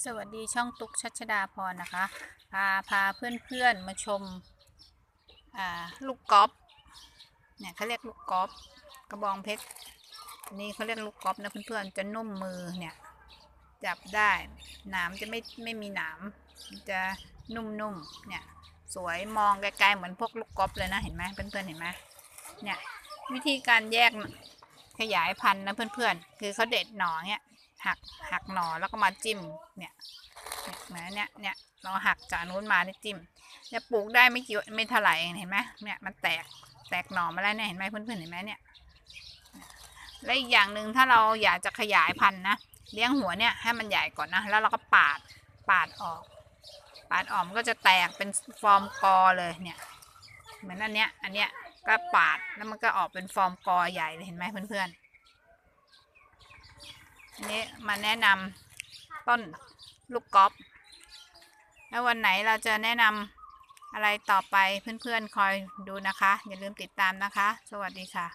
สวัสดีช่องตุ๊กชัชดาพรนะคะ พาพาเพื่อนๆมาชมาลูกกอล์ฟเนี่ยเขาเรียกลูกกอล์ฟกระบองเพชรนนี้เขาเรียกลูกกอล์ฟนะเพื่อนๆจะนุ่มมือเนี่ยจับได้หนามจะไม่ไม่มีหนามจะนุ่มๆเนี่ยสวยมองไกลๆเหมือนพวกลูกกอล์ฟเลยนะเห็นไหมเพื่อนๆเห็นไหมเนี่ยวิธีการแยกขยายพันธุ์นะเพื่อนๆ คือเขาเด็ดหน่อเนี่ย หักหักหน่อแล้วก็มาจิ้มเนี่ยเนี่ยเหมือนเนี่ยเนี่ยเราหักจากนู้นมาได้จิ้มเนี่ยปลูกได้ไม่กี่ไม่เท่าไหร่เองเห็นไหมเนี่ยมันแตกแตกหน่อมาแล้วเนี่ยเห็นไหมเพื่อนๆเห็นไหมเนี่ยและอีกอย่างหนึ่งถ้าเราอยากจะขยายพันธุ์นะเลี้ยงหัวเนี่ยให้มันใหญ่ก่อนนะแล้วเราก็ปาดปาดออก ปาดออกมันก็จะแตกเป็นฟอร์มกอเลยเนี่ยเหมือนอันเนี้ยอันเนี้ยก็ปาดแล้วมันก็ออกเป็นฟอร์มกอใหญ่เลยเห็นไหมเพื่อนๆ อันนี้มาแนะนำต้นลูกกอล์ฟแล้ววันไหนเราจะแนะนำอะไรต่อไปเพื่อนๆคอยดูนะคะ อย่าลืมติดตามนะคะ สวัสดีค่ะ